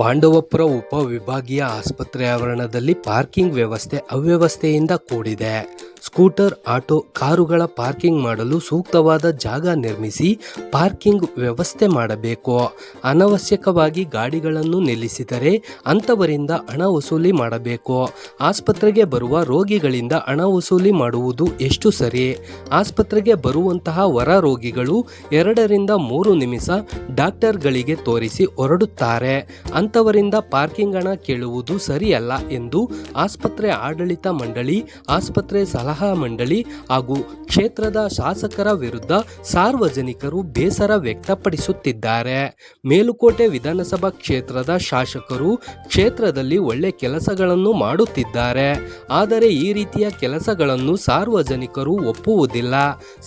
ಪಾಂಡವಪುರ ಉಪವಿಭಾಗೀಯ ಆಸ್ಪತ್ರೆ ಆವರಣದಲ್ಲಿ ಪಾರ್ಕಿಂಗ್ ವ್ಯವಸ್ಥೆ ಅವ್ಯವಸ್ಥೆಯಿಂದ ಕೂಡಿದೆ. ಸ್ಕೂಟರ್, ಆಟೋ, ಕಾರುಗಳ ಪಾರ್ಕಿಂಗ್ ಮಾಡಲು ಸೂಕ್ತವಾದ ಜಾಗ ನಿರ್ಮಿಸಿ ಪಾರ್ಕಿಂಗ್ ವ್ಯವಸ್ಥೆ ಮಾಡಬೇಕು. ಅನವಶ್ಯಕವಾಗಿ ಗಾಡಿಗಳನ್ನು ನಿಲ್ಲಿಸಿದರೆ ಅಂಥವರಿಂದ ಹಣ ವಸೂಲಿ ಮಾಡಬೇಕು. ಆಸ್ಪತ್ರೆಗೆ ಬರುವ ರೋಗಿಗಳಿಂದ ಹಣ ವಸೂಲಿ ಮಾಡುವುದು ಎಷ್ಟು ಸರಿ? ಆಸ್ಪತ್ರೆಗೆ ಬರುವಂತಹ ಹೊರ ರೋಗಿಗಳು ಎರಡರಿಂದ ಮೂರು ನಿಮಿಷ ಡಾಕ್ಟರ್ಗಳಿಗೆ ತೋರಿಸಿ ಹೊರಡುತ್ತಾರೆ. ಅಂಥವರಿಂದ ಪಾರ್ಕಿಂಗ್ ಹಣ ಕೇಳುವುದು ಸರಿಯಲ್ಲ ಎಂದು ಆಸ್ಪತ್ರೆ ಆಡಳಿತ ಮಂಡಳಿ, ಆಸ್ಪತ್ರೆ ಸಲಹಾ ಮಂಡಳಿ ಹಾಗೂ ಕ್ಷೇತ್ರದ ಶಾಸಕರ ವಿರುದ್ಧ ಸಾರ್ವಜನಿಕರು ಬೇಸರ ವ್ಯಕ್ತಪಡಿಸುತ್ತಿದ್ದಾರೆ. ಮೇಲುಕೋಟೆ ವಿಧಾನಸಭಾ ಕ್ಷೇತ್ರದ ಶಾಸಕರು ಕ್ಷೇತ್ರದಲ್ಲಿ ಒಳ್ಳೆ ಕೆಲಸಗಳನ್ನು ಮಾಡುತ್ತಿದ್ದಾರೆ. ಆದರೆ ಈ ರೀತಿಯ ಕೆಲಸಗಳನ್ನು ಸಾರ್ವಜನಿಕರು ಒಪ್ಪುವುದಿಲ್ಲ.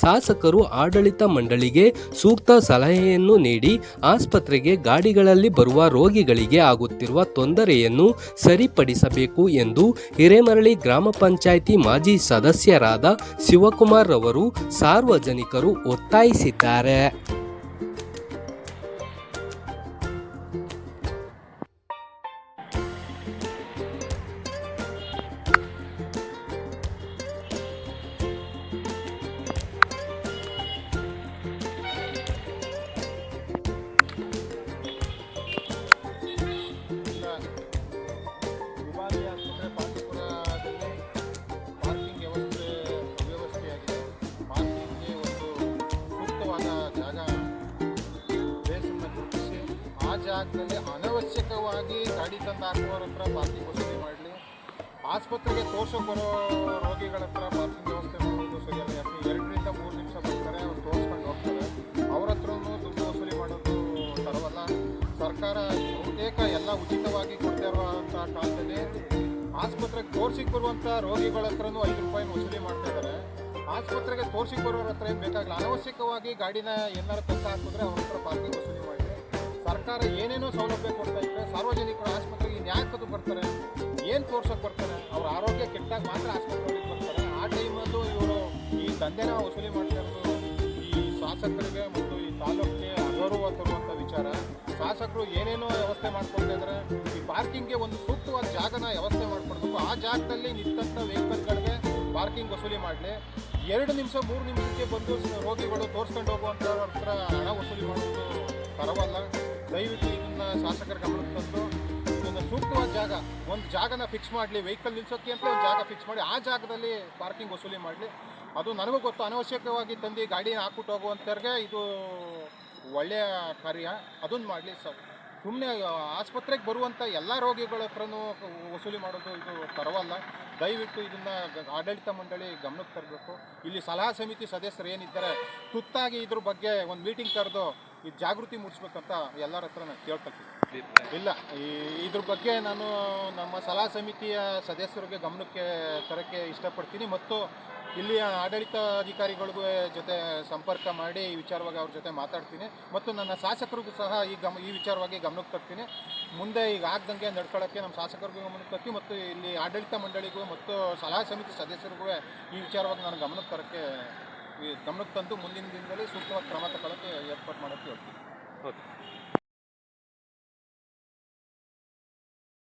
ಶಾಸಕರು ಆಡಳಿತ ಮಂಡಳಿಗೆ ಸೂಕ್ತ ಸಲಹೆಯನ್ನು ನೀಡಿ ಆಸ್ಪತ್ರೆಗೆ ಗಾಡಿಗಳಲ್ಲಿ ಬರುವ ರೋಗಿಗಳಿಗೆ ಆಗುತ್ತಿರುವ ತೊಂದರೆಯನ್ನು ಸರಿಪಡಿಸಬೇಕು ಎಂದು ಹಿರೇಮರಳಿ ಗ್ರಾಮ ಪಂಚಾಯಿತಿ ಮಾಜಿ ಸದಸ್ಯರಾದ ಶಿವಕುಮಾರ್ ರವರು ಸಾರ್ವಜನಿಕರು ಒತ್ತಾಯಿಸಿದ್ದಾರೆ. ಜಾಗದಲ್ಲಿ ಅನವಶ್ಯಕವಾಗಿ ಗಾಡಿ ತಂದು ಹಾಕುವವ್ರ ಹತ್ರ ಪಾರ್ಕಿಂಗ್ ವಸೂಲಿ ಮಾಡಲಿ. ಆಸ್ಪತ್ರೆಗೆ ತೋರ್ಸೋಕೆ ಬರೋ ರೋಗಿಗಳ ಹತ್ರ ಪಾರ್ಕಿಂಗ್ ವ್ಯವಸ್ಥೆ ಮಾಡೋದು ಸರಿಯಲ್ಲ. ಯಾಕೆ ಎರಡರಿಂದ ಮೂರು ನಿಮಿಷ ಬರ್ತಾರೆ, ಅವ್ರು ತೋರಿಸ್ಕೊಂಡು ಹೋಗ್ತಾರೆ. ಅವ್ರ ಹತ್ರನೂ ದುಡ್ಡು ವಸೂಲಿ ಮಾಡೋದು ತರವಲ್ಲ. ಸರ್ಕಾರ ಬಹುತೇಕ ಎಲ್ಲ ಉಚಿತವಾಗಿ ಕೊಡ್ತಾ ಇರುವಂಥ ಕಾಲದಲ್ಲಿ ಆಸ್ಪತ್ರೆಗೆ ತೋರ್ಸಿಗೆ ಬರುವಂಥ ರೋಗಿಗಳ ಹತ್ರನೂ ಐದು ರೂಪಾಯಿ ವಸೂಲಿ ಮಾಡ್ತಾ ಇದ್ದಾರೆ. ಆಸ್ಪತ್ರೆಗೆ ತೋರ್ಸಿಗೆ ಬರೋರ ಹತ್ರ ಏನು ಬೇಕಾಗಿಲ್ಲ. ಅನವಶ್ಯಕವಾಗಿ ಗಾಡಿನ ಏನಾರು ತಂದು ಹಾಕಿದ್ರೆ ಅವ್ರ ಹತ್ರ ಪಾರ್ಕಿಂಗ್ ವಸೂಲಿ ಮಾಡಿ. ಸರ್ಕಾರ ಏನೇನೋ ಸೌಲಭ್ಯ ಕೊಡ್ತಾ ಇದ್ರೆ ಸಾರ್ವಜನಿಕರು ಆಸ್ಪತ್ರೆಗೆ ಇನ್ಯಾಕದು ಬರ್ತಾರೆ? ಏನು ತೋರ್ಸೋಕೆ ಬರ್ತಾರೆ? ಅವ್ರ ಆರೋಗ್ಯ ಕೆಟ್ಟಾಗ ಮಾತ್ರ ಆಸ್ಪತ್ರೆಗೆ ಬರ್ತಾರೆ. ಆ ಟೈಮಲ್ಲೂ ಇವರು ಈ ದಂಧೆನ ವಸೂಲಿ ಮಾಡ್ತಾ ಇರೋದು ಈ ಶಾಸಕರಿಗೆ ಮತ್ತು ಈ ತಾಲೂಕಿಗೆ ಅಗೌರವ ತರುವಂಥ ವಿಚಾರ. ಶಾಸಕರು ಏನೇನೋ ವ್ಯವಸ್ಥೆ ಮಾಡ್ಕೊಳ್ತಾ ಇದ್ದಾರೆ ಈ ಪಾರ್ಕಿಂಗ್ಗೆ ಒಂದು ಸೂಕ್ತವಾದ ಜಾಗನ ವ್ಯವಸ್ಥೆ ಮಾಡಿಕೊಡ್ಬೇಕು. ಆ ಜಾಗದಲ್ಲಿ ನಿಂತಂಥ ವೆಹಿಕಲ್ಗಳಿಗೆ ಪಾರ್ಕಿಂಗ್ ವಸೂಲಿ ಮಾಡಲಿ. ಎರಡು ನಿಮಿಷ, ಮೂರು ನಿಮಿಷಕ್ಕೆ ಬಂದು ರೋಗಿಗಳು ತೋರಿಸ್ಕೊಂಡು ಹೋಗುವಂಥವ್ರ ಹತ್ರ ಹಣ ವಸೂಲಿ ಮಾಡೋದು ಪರವಲ್ಲ ದಯವಿಟ್ಟು ಇದನ್ನ ಶಾಸಕರ ಗಮನಕ್ಕೆ ತಂದು ಇದನ್ನು ಸೂಕ್ತವಾದ ಜಾಗ, ಒಂದು ಜಾಗನ ಫಿಕ್ಸ್ ಮಾಡಲಿ ವೆಹಿಕಲ್ ನಿಲ್ಸೋಕ್ಕೆ ಅಂತ ಒಂದು ಜಾಗ ಫಿಕ್ಸ್ ಮಾಡಿ, ಆ ಜಾಗದಲ್ಲಿ ಪಾರ್ಕಿಂಗ್ ವಸೂಲಿ ಮಾಡಲಿ. ಅದು ನನಗೂ ಗೊತ್ತು, ಅನವಶ್ಯಕವಾಗಿ ತಂದು ಗಾಡಿನ ಹಾಕ್ಬಿಟ್ಟು ಹೋಗುವಂಥವ್ರಿಗೆ ಇದು ಒಳ್ಳೆಯ ಕಾರ್ಯ. ಅದನ್ನು ಮಾಡಲಿ ಸರ್. ಸುಮ್ಮನೆ ಆಸ್ಪತ್ರೆಗೆ ಬರುವಂಥ ಎಲ್ಲ ರೋಗಿಗಳ ಹತ್ರನೂ ವಸೂಲಿ ಮಾಡೋದು ಇದು ಪರವಲ್ಲ. ದಯವಿಟ್ಟು ಇದನ್ನು ಆಡಳಿತ ಮಂಡಳಿ ಗಮನಕ್ಕೆ ತರಬೇಕು. ಇಲ್ಲಿ ಸಲಹಾ ಸಮಿತಿ ಸದಸ್ಯರು ಏನಿದ್ದಾರೆ, ತುತ್ತಾಗಿ ಇದ್ರ ಬಗ್ಗೆ ಒಂದು ಮೀಟಿಂಗ್ ಕರೆದು ಇದು ಜಾಗೃತಿ ಮೂಡಿಸ್ಬೇಕಂತ ಎಲ್ಲರ ಹತ್ರ ನಾನು ಕೇಳ್ಕೊಳ್ತೀನಿ. ಇಲ್ಲ ಈ ಇದ್ರ ಬಗ್ಗೆ ನಾನು ನಮ್ಮ ಸಲಹಾ ಸಮಿತಿಯ ಸದಸ್ಯರಿಗೆ ಗಮನಕ್ಕೆ ತರಕ್ಕೆ ಇಷ್ಟಪಡ್ತೀನಿ ಮತ್ತು ಇಲ್ಲಿಯ ಆಡಳಿತಾಧಿಕಾರಿಗಳಿಗೂ ಜೊತೆ ಸಂಪರ್ಕ ಮಾಡಿ ಈ ವಿಚಾರವಾಗಿ ಅವ್ರ ಜೊತೆ ಮಾತಾಡ್ತೀನಿ ಮತ್ತು ನನ್ನ ಶಾಸಕರಿಗೂ ಸಹ ಈ ಗಮ ಈ ವಿಚಾರವಾಗಿ ಗಮನಕ್ಕೆ ತರ್ತೀನಿ. ಮುಂದೆ ಈಗ ಆಗ್ದಂಗೆ ನಡ್ಕೊಳ್ಳೋಕ್ಕೆ ನಮ್ಮ ಶಾಸಕರಿಗೂ ಗಮನಕ್ಕೆ ತರ್ತೀವಿ ಮತ್ತು ಇಲ್ಲಿ ಆಡಳಿತ ಮಂಡಳಿಗೂ ಮತ್ತು ಸಲಹಾ ಸಮಿತಿ ಸದಸ್ಯರಿಗೂ ಈ ವಿಚಾರವಾಗಿ ನಾನು ಗಮನಕ್ಕೆ ತರೋಕ್ಕೆ ಈ ಗಮನಕ್ಕೆ ತಂದು ಮುಂದಿನ ದಿನದಲ್ಲಿ ಸೂಕ್ತವಾದ ಕ್ರಮ ತಗೊಳ್ಳೋಕ್ಕೆ ಏರ್ಪಾಡು ಮಾಡೋಕ್ಕೆ ಹೇಳ್ತೀನಿ ಓಕೆ.